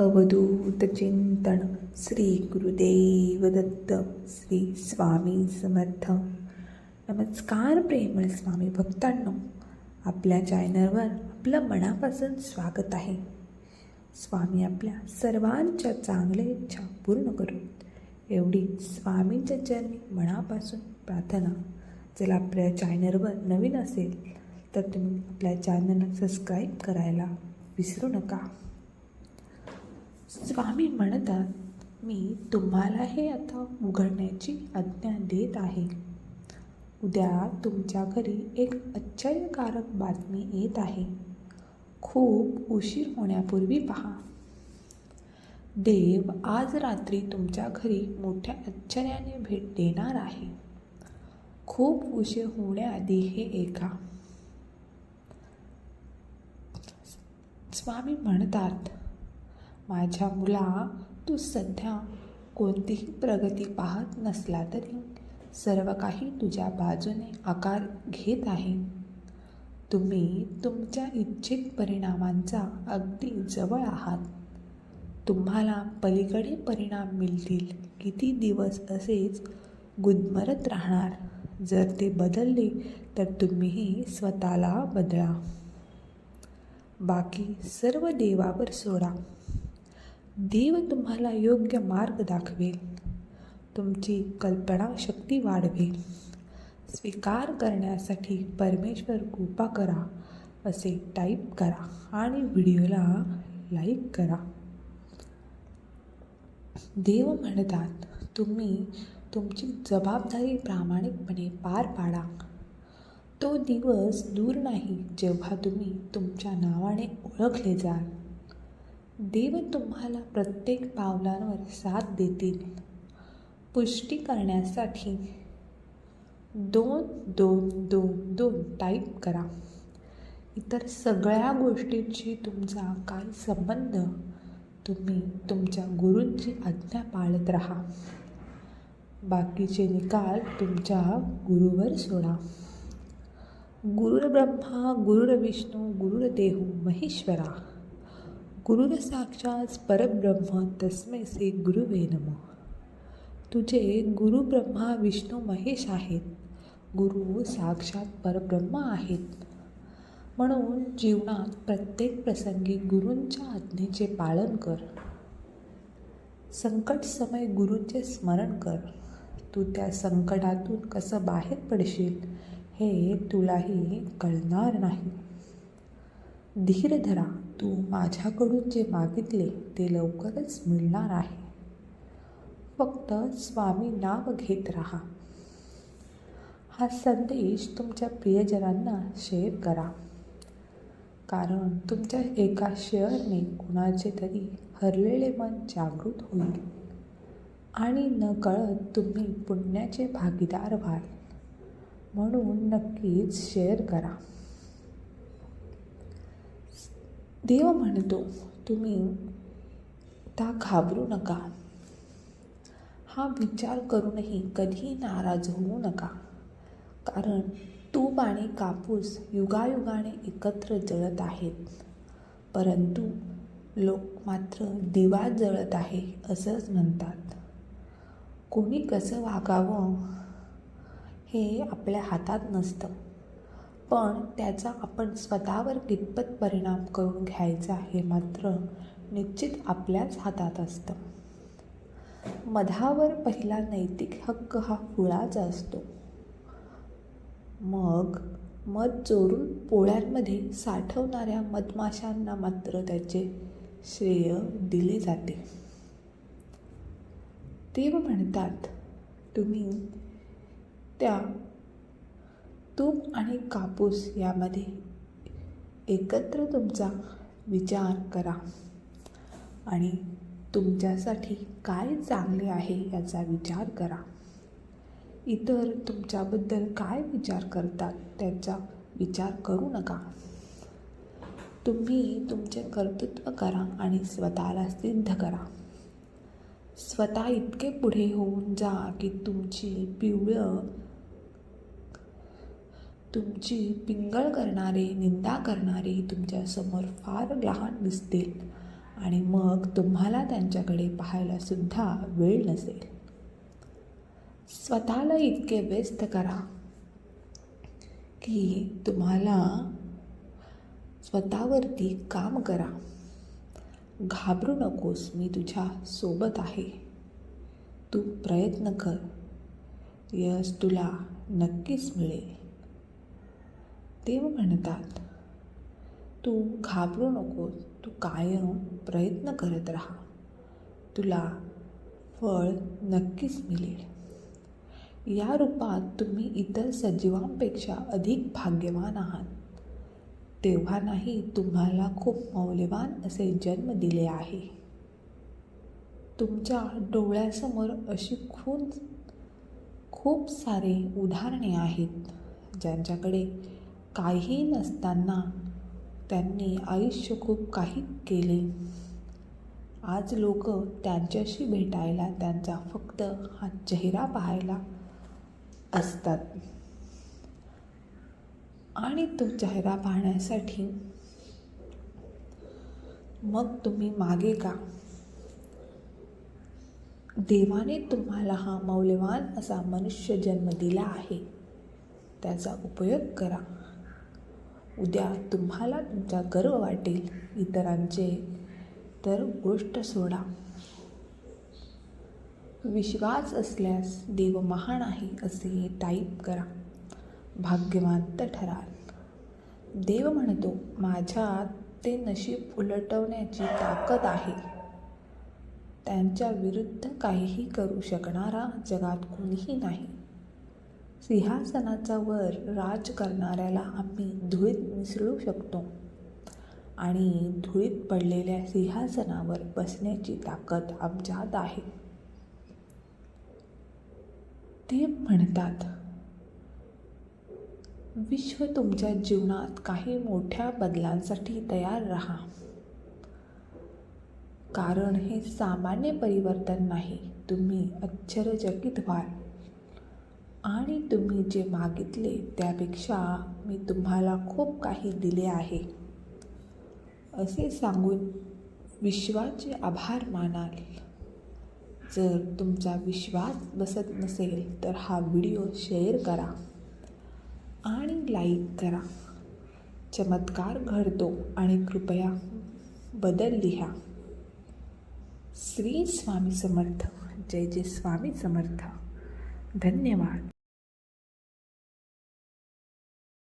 अवधूत चिंतन श्री गुरुदेव दत्त श्री स्वामी समर्थ. नमस्कार प्रेमळ स्वामी भक्तांनो. आपल्या चॅनलवर आपलं मनापासून स्वागत आहे. स्वामी आपल्या सर्वांच्या चांगल्या इच्छा पूर्ण करू एवढी स्वामींच्या चरणी मनापासून प्रार्थना जर आपल्या चॅनलवर नवीन असेल तर तुम्ही आपल्या चॅनलला सबस्क्राईब करायला विसरू नका. स्वामी म्हणतात मी तुम्हाला हे आता उघडण्याची आज्ञा देत आहे. उद्या तुमच्या घरी एक आश्चर्यकारक बातमी येत आहे. खूप उशीर होण्यापूर्वी पहा. देव आज रात्री तुमच्या घरी मोठ्या आश्चर्याने भेट देणार आहे. खूप उशीर होण्याआधी हे ऐका. स्वामी म्हणतात माझ्या मुला तू सध्या कोणतीही प्रगती पाहत नसला तरी सर्व काही तुझ्या बाजूने आकार घेत आहे. तुम्ही तुमच्या इच्छित परिणामांचा अगदी जवळ आहात. तुम्हाला पलीकडे परिणाम मिळतील. किती दिवस असेच गुदमरत राहणार. जर ते बदलले तर तुम्हीही स्वतःला बदला. बाकी सर्व देवावर सोडा. देव तुम्हाला योग्य मार्ग दाखवेल. तुमची कल्पनाशक्ती वाढवेल. स्वीकार करण्यासाठी परमेश्वर कृपा करा असे टाईप करा आणि व्हिडिओला लाईक करा. देव म्हणतात तुम्ही तुमची जबाबदारी प्रामाणिकपणे पार पाडा. तो दिवस दूर नाही जेव्हा तुम्ही तुमच्या नावाने ओळखले जाल. देव तुम्हाला प्रत्येक पावलांवर साथ देतील. पुष्टी करण्यासाठी दोन दोन दोन दोन टाईप करा. इतर सगळ्या गोष्टींशी तुमचा काय संबंध? तुम्ही तुमच्या गुरूंची आज्ञा पाळत राहा. बाकीचे निकाल तुमच्या गुरुवर सोडा. गुरुर्ब्रह्मा गुरुर्विष्णू गुरुर्देहू महेश्वरा. गुरुर साक्षात परब्रह्म तस्मै से गुरुवे नम. तुझे गुरु ब्रह्मा विष्णू महेश आहेत. गुरु साक्षात परब्रह्म आहेत. म्हणून जीवनात प्रत्येक प्रसंगी गुरूंच्या आज्ञेचे पालन कर. संकट समय गुरूंचे स्मरण कर. तू त्या संकटातून कसं बाहेर पडशील हे तुलाही कळणार नाही. धीर धरा तू माझ्याकडून जे मागितले ते लवकरच मिळणार आहे. फक्त स्वामी नाव घेत राहा. हा संदेश तुमच्या प्रियजनांना शेअर करा. कारण तुमच्या एका शेअरने कुणाचे तरी हरलेले मन जागृत होईल. आणि न कळत तुम्ही पुण्याचे भागीदार व्हाल. म्हणून नक्कीच शेअर करा. देव म्हणतो तुम्ही त्या घाबरू नका. हा विचार करूनही कधीही नाराज होऊ नका. कारण तूप आणि कापूस युगायुगाने एकत्र जळत आहेत. परंतु लोक मात्र दिवा जळत आहे असंच म्हणतात. कोणी कसं वागावं हे आपल्या हातात नसतं. पण त्याचा आपण स्वतःवर कितपत परिणाम करून घ्यायचा हे मात्र निश्चित आपल्याच हातात असतं. मधावर पहिला नैतिक हक्क हा फुळाचा असतो. मग मध चोरून पोळ्यांमध्ये साठवणाऱ्या मधमाशांना मात्र त्याचे श्रेय दिले जाते. ते म्हणतात तुम्ही त्या तूप आणि कापूस यामध्ये एकत्र तुमचा विचार करा. आणि तुमच्यासाठी काय चांगले आहे याचा विचार करा. इतर तुमच्याबद्दल काय विचार करतात त्याचा विचार करू नका. तुम्ही तुमचे कर्तृत्व करा आणि स्वतःला सिद्ध करा. स्वतः इतके पुढे होऊन जा की तुमची पिवळं तुमची पिंगळ करणारे निंदा करणारे तुमच्यासमोर फार लहान दिसतील आणि मग तुम्हाला त्यांच्याकडे पाहायलासुद्धा वेळ नसेल. स्वतःला इतके व्यस्त करा की तुम्हाला स्वतःवरती काम करा. घाबरू नकोस मी तुझ्या सोबत आहे. तू प्रयत्न कर. यश तुला नक्कीच मिळेल. देव म्हणतात तू घाबरू नकोस तू कायम प्रयत्न करत राहा. तुला फळ नक्कीच मिळेल. या रूपात तुम्ही इतर सजीवांपेक्षा अधिक भाग्यवान आहात. तेव्हा नाही तुम्हाला खूप मौल्यवान असे जन्म दिले आहे. तुमच्या डोळ्यासमोर अशी खूप खूप सारे उदाहरणे आहेत ज्यांच्याकडे काही नसताना त्यांनी आयुष्य खूप काही केले. आज लोक त्यांच्याशी भेटायला त्यांचा फक्त हा चेहरा पाहायला असतात. आणि तो चेहरा पाहण्यासाठी मग तुम्ही मागे का? देवाने तुम्हाला हा मौल्यवान असा मनुष्य जन्म दिला आहे. त्याचा उपयोग करा. उद्या तुम्हाला तुमचा गर्व वाटेल इतरांचे. तर गोष्ट सोडा. विश्वास असल्यास देव महान आहे असे टाईप करा. भाग्यवान ठराल. देव म्हणतो माझ्यात ते नशीब उलटवण्याची ताकद आहे. त्यांच्या विरुद्ध काहीही करू शकणारा जगात कोणीही नाही. सिंहासनाचा वर राज करणाऱ्याला आम्ही धुळीत मिसळू शकतो. आणि धुळीत पडलेल्या सिंहासनावर बसण्याची ताकद आमच्यात आहे. ते म्हणतात विश्व तुमच्या जीवनात काही मोठ्या बदलांसाठी तयार राहा. कारण हे सामान्य परिवर्तन नाही. तुम्ही आश्चर्यचकित व्हाल. आणि तुम्ही जे मागितले त्यापेक्षा मी तुम्हाला खूप काही दिले आहे. असे सांगून विश्वाचे आभार मानाल. जर तुमचा विश्वास बसत नसेल तर हा व्हिडिओ शेअर करा आणि लाईक करा. चमत्कार घडतो आणि कृपया बदल लिहा. श्री स्वामी समर्थ. जय जय स्वामी समर्थ. धन्यवाद